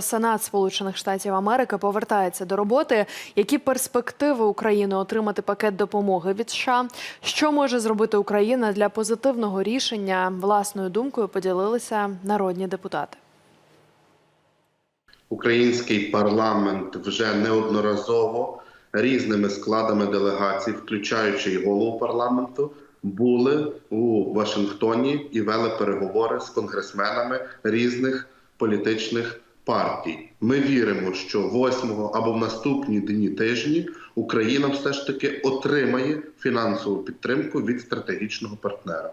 Сенат Сполучених Штатів Америки повертається до роботи. Які перспективи України отримати пакет допомоги від США? Що може зробити Україна для позитивного рішення? Власною думкою поділилися народні депутати. Український парламент вже неодноразово різними складами делегацій, включаючи й голову парламенту, були у Вашингтоні і вели переговори з конгресменами різних політичних партій. Ми віримо, що 8 або в наступні дні тижні Україна все ж таки отримає фінансову підтримку від стратегічного партнера.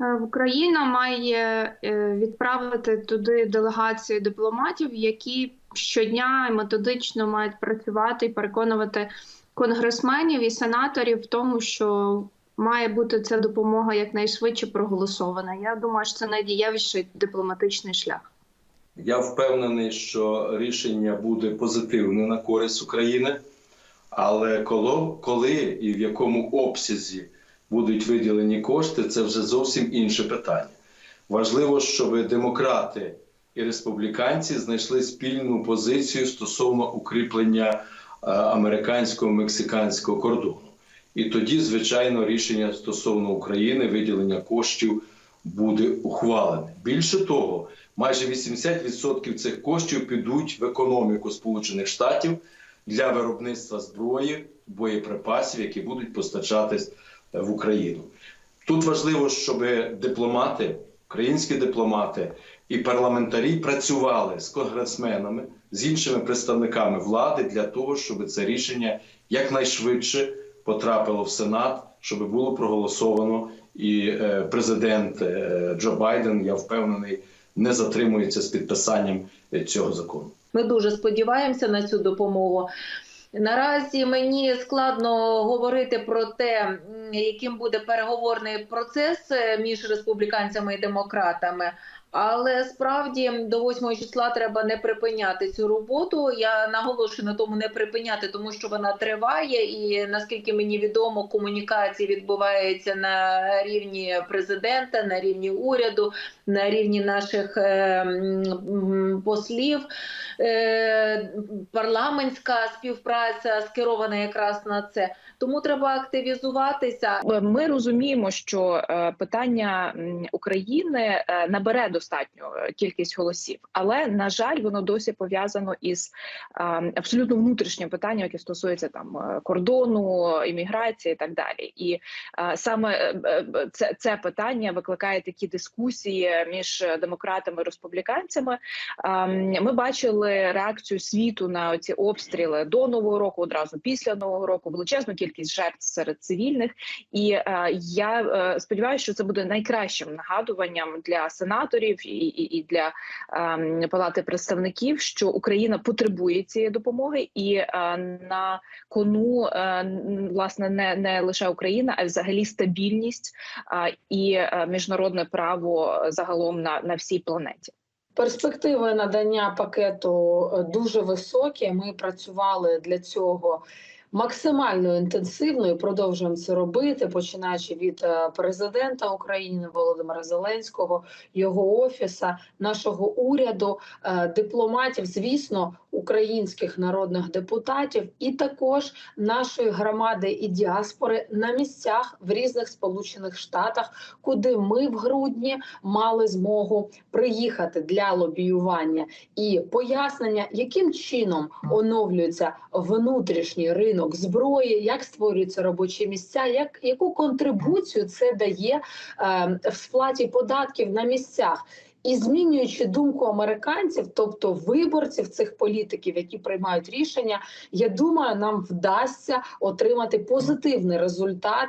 Е, Україна має е, відправити туди делегацію дипломатів, які щодня методично мають працювати і переконувати конгресменів і сенаторів в тому, що має бути ця допомога якнайшвидше проголосована. Я думаю, що це найдієвіший дипломатичний шлях. Я впевнений, що рішення буде позитивне на користь України, але коли, коли і в якому обсязі будуть виділені кошти, це вже зовсім інше питання. Важливо, щоб демократи і республіканці знайшли спільну позицію стосовно укріплення е, американсько-мексиканського кордону. І тоді, звичайно, рішення стосовно України, виділення коштів буде ухвалене. Більше того, майже 80% цих коштів підуть в економіку Сполучених Штатів для виробництва зброї, боєприпасів, які будуть постачатись в Україну. Тут важливо, щоб дипломати, українські дипломати і парламентарі працювали з конгресменами, з іншими представниками влади для того, щоб це рішення якнайшвидше потрапило в Сенат, щоб було проголосовано. І е, президент е, Джо Байден, я впевнений, не затримується з підписанням е, цього закону. Ми дуже сподіваємося на цю допомогу. Наразі мені складно говорити про те, яким буде переговорний процес е, між республіканцями і демократами. Але справді до 8 числа треба не припиняти цю роботу. Я наголошую на тому не припиняти, тому що вона триває, і наскільки мені відомо, комунікації відбуваються на рівні президента, на рівні уряду, на рівні наших е, послів. Е, парламентська співпраця скерована якраз на це. Тому треба активізуватися. Ми розуміємо, що е, питання України набере достатню е, кількість голосів, але на жаль, воно досі пов'язано із абсолютно внутрішнім питанням, яке стосується там е, кордону, імміграції і так далі. І саме е, це, це питання викликає такі дискусії між демократами і республіканцями. Ми бачили реакцію світу на ці обстріли до нового року, одразу після нового року, величезну кількість жертв серед цивільних. І я сподіваюся, що це буде найкращим нагадуваннм для сенаторів і, і, і для е, палати представників, що Україна потребує цієї допомоги, і е, на кону е, власне не, не лише Україна, а й взагалі стабільність е, і е, міжнародне право загалом на, на всій планеті. Перспективи надання пакету е, дуже високі. Ми працювали для цього максимально інтенсивно і продовжуємо це робити, починаючи від е, президента України Володимира Зеленського, його офіса, нашого уряду, е, дипломатів, звісно, українських народних депутатів, і також нашої громади і діаспори на місцях в різних сполучених штатах, куди ми в грудні мали змогу приїхати для лобіювання і пояснення, яким чином оновлюється внутрішній ринок зброї, як створюються робочі місця, як яку контрибуцію це дає е, в сплаті податків на місцях. І змінюючи думку американців, тобто виборців цих політиків, які приймають рішення, я думаю, нам вдасться отримати позитивний результат